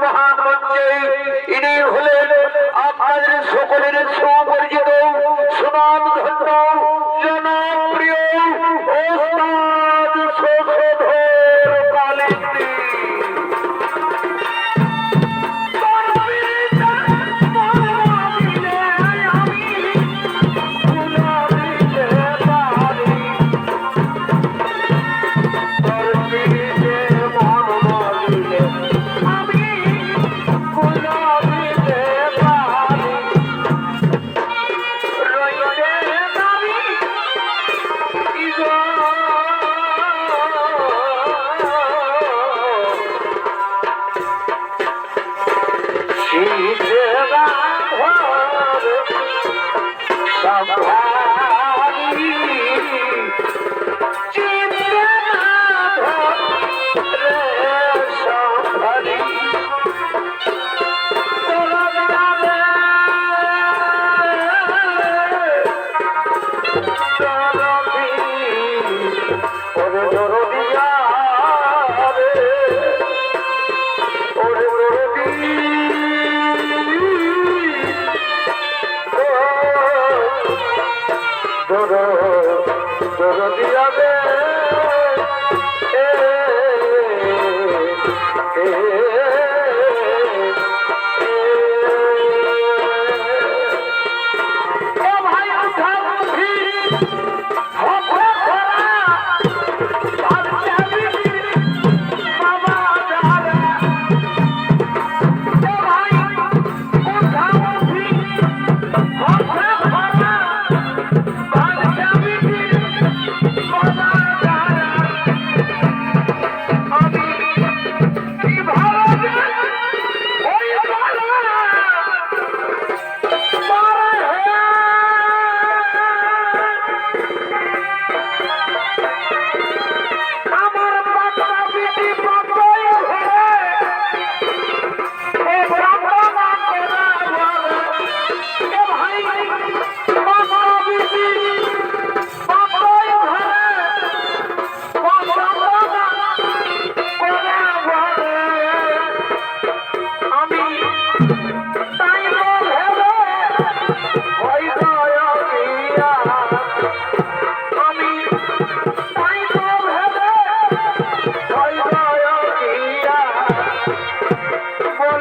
মহান মঞ্চে ইনি হলেন আপনাদের সকলের সব দরদ দরদিয়া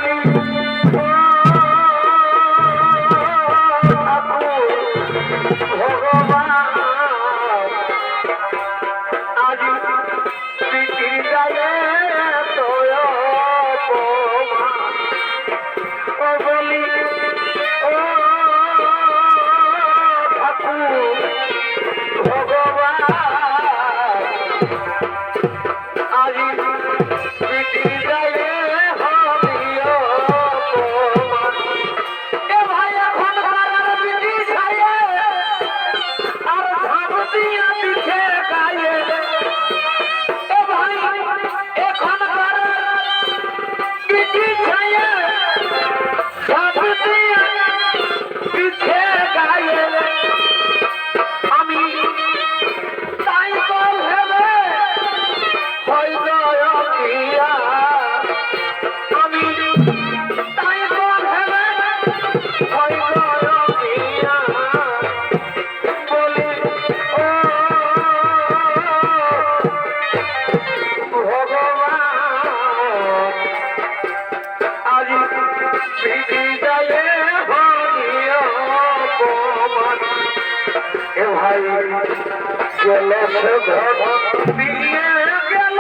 Thank you. ভাই গেল গেল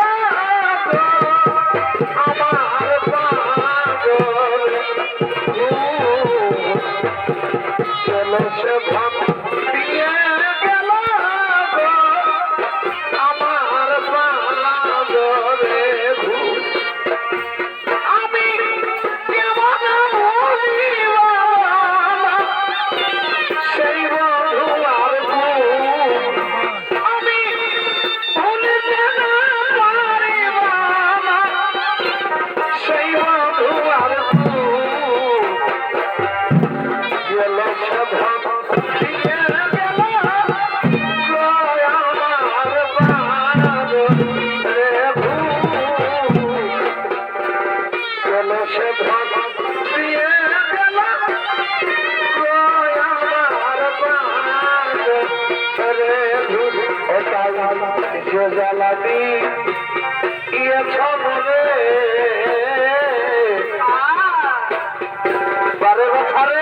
জ্বালাবি ইয়েছ মনে বারে বছরে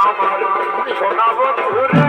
আমার সোনা বন্ধুরে